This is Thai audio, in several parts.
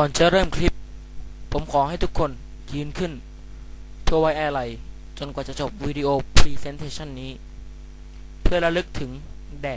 ก่อนจะเริ่มคลิป ผมขอให้ทุกคนยืนขึ้น เพื่อไว้อะไรจนกว่าจะจบวิดีโอพรีเซนเทชันนี้ เพื่อระลึกถึงแด่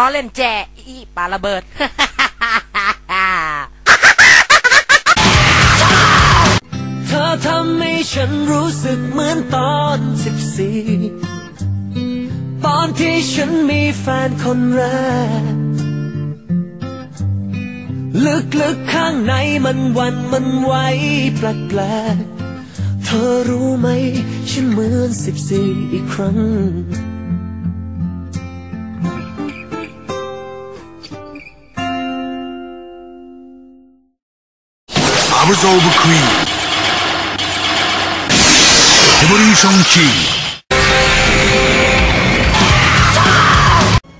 ล้อเล่นแจอีปาระเบิด เธอทำให้ฉันรู้สึกเหมือนตอนสิบสี่ตอนที่ฉันมีแฟนคนแรก ลึกๆข้างในมันวันมันไหวแปลกๆเธอรู้ไหม ฉันเหมือนสิบสี่อีกครั้ง Covers Over Creed Evolution Key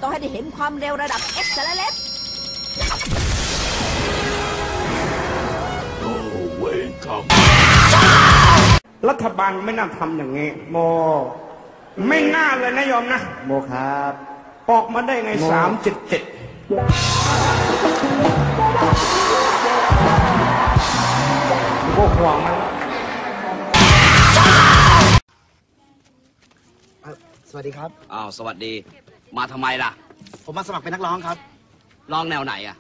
ต้องให้ได้เห็นความเร็วระดับ X และเล็ No way come รัฐบาลไม่น่าทำอย่างงี้ โม ไม่น่าเลยนะยอมนะ โมครับ ออกมาได้ไงสามจ็ด วกห่วงมันสวัสดีครับ อ้าว สวัสดี มาทำไมล่ะ ผมมาสมัครเป็นนักร้องครับ ร้องแนวไหนอะ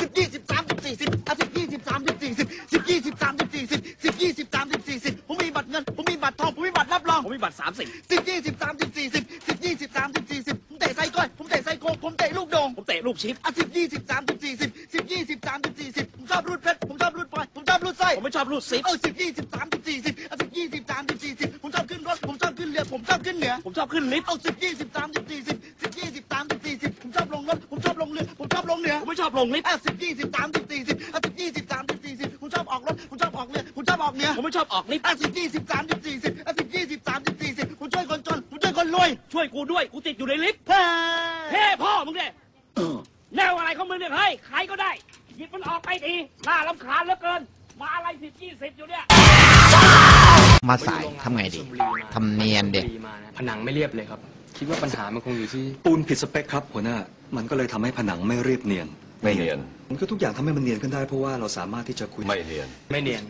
สิบยี่สิบสามสิบสี่สิบอะสิบยี่สิบสามสิบสี่สิบสิบยี่สิบสามสิบสี่สิบสิบยี่สิบสามสิบสี่สิบผมมีบัตรเงิน ผมมีบัตรทอง ผมมีบัตรรับรอง ผมมีบัตรสามสิบสิบยี่สิบสาม กชิปอะสิบยี่สิบสามสิบสี่สิบสิบยี่สิบสามสิบสี่สิบผมชอบรูดเพชรผมชอบรูดพลอยผมชอบรูดไส้ผมไม่ชอบลูกซิปเออสิบยี่สิบสามสิบสี่สิบอะสิบยี่สิบสามสิบสี่สิบผมชอบขึ้นรถผมชอบขึ้นเรือผมชอบขึ้นเหนือผมชอบขึ้นลิฟต์เอาสิบยี่สิบสามสิบสี่สิบสิบยี่สิบสามสิบสี่สิบผมชอบลงรถผมชอบลงเรือผมชอบลงเหนือผมไม่ชอบลงลิฟต์อะสิบยี่สิบสามสิบสี่สิบอะสิบยี่สิบสามสิบสี่สิบผมชอบออกรถผมชอบออกเรือผมชอบออกเหนือผมไม่ชอบออกลิฟต์อะสิบยี่สิบสามสิบสี่สิบอะสิบยี่สิบสามสิบสี่สิบผมช่วยคนจนผมช่วยคนรวยช่วยกูด้วยกูติดอยู่ในลิฟต์เฮ้เฮ้พ่อมึงเนี่ยแน วอะไรของมึงเนี่ยเฮ้ยใครก็ได้หยิบมันออกไปทีน่ารำคาญเหลือเกิน มาอะไรสิบยี่สิบอยู่เนี่ยมาสายทำไงดีทำเนียนเด็กผนังไม่เรียบเลยครับ คิดว่าปัญหามันคงอยู่ที่ ปูนผิดสเปคครับหัวหน้า มันก็เลยทำให้ผนังไม่เรียบเนียน ไม่เนียน มันก็ทุกอย่างทำให้มันเนียนขึ้นได้เพราะว่าเราสามารถที่จะคุย ไม่เนียน ไม่เนียน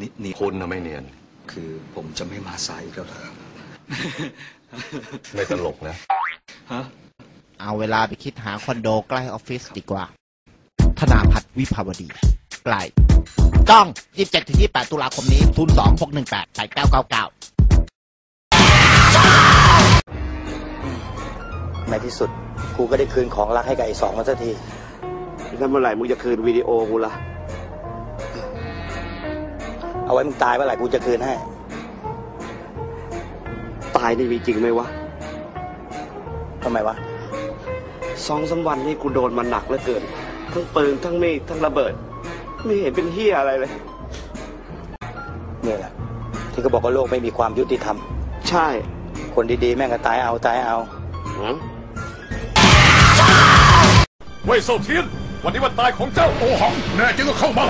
นิเนียนคุณนะไม่เนียน คือผมจะไม่มาสายอีกแล้วเหรอไม่ตลกนะ ฮะ เอาเวลาไปคิดหาคอนโดใกล้ออฟฟิศดีกว่า ธนาพัฒน์วิภาวดี ใกล้จ้อง 27-28 ตุลาคมนี้ 02-618-8999 ในที่สุดกูก็ได้คืนของรักให้กับไอ้สองมันสักทีแล้วเมื่อไหร่มึงจะคืนวิดีโอกูล่ะเอาไว้มึงตายเมื่อไหร่กูจะคืนให้ ตายนี่มีจริงไหมวะ ทำไมวะ สองสามวันนี่กูโดนมันหนักเหลือเกิน ทั้งปืนทั้งมีดทั้งระเบิด ไม่เห็นเป็นเฮียอะไรเลยนี่แหละ ที่เขาบอกว่าโลกไม่มีความยุติธรรม ใช่คนดีๆ แม่งก็ตายเอาตายเอาหืมเว่ยเซาเทียน วันนี้วันตายของเจ้าโอหัง แน่จริงก็เข้ามา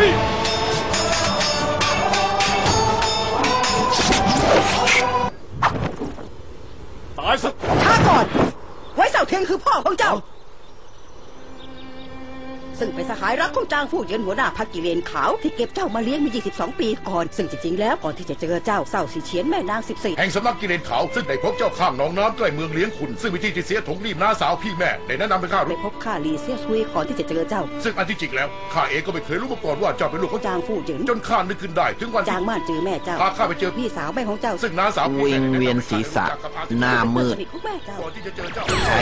นี่ตายซะช้าก่อน ไว้เสา ซึ่งเป็นสหายายรักของจางฟู่เหยินหัวหน้าพักกิเลนขาวที่เก็บเจ้ามาเลี้ยงมา 22 ปีก่อน ซึ่งจริงๆแล้วก่อนที่จะเจอเจ้าเศร้าสีเฉียนแม่นาง 14 แห่งสำนักกิเลนขาวซึ่งได้พบเจ้าข้างหนองน้ำใกล้เมืองเลี้ยงขุนซึ่งวิธีที่เสียถงรีบน้าสาวพี่แม่ได้แนะนำให้ข้าไปรู้พบข้าลีเซียสเวยก่อนที่จะเจอเจ้า ซึ่งอันที่จริงแล้วข้าเองก็ไม่เคยรู้มาก่อนว่าเจ้าเป็นลูกของจางฟู่เหยินจนข้านึกขึ้นได้ถึงวันจาที่งม่านเจอแม่เจ้าพาข้าไปเจอพี่สาวแม่ของเจ้าซึ่งน้าสาวพี่วิแม่งได้แนะนำให้เวียนข้าศีรษะรู้จักกับอาหน้ามืด สนิทของแม่เจ้า ก่อนที่จะเจอเจ้า ใช้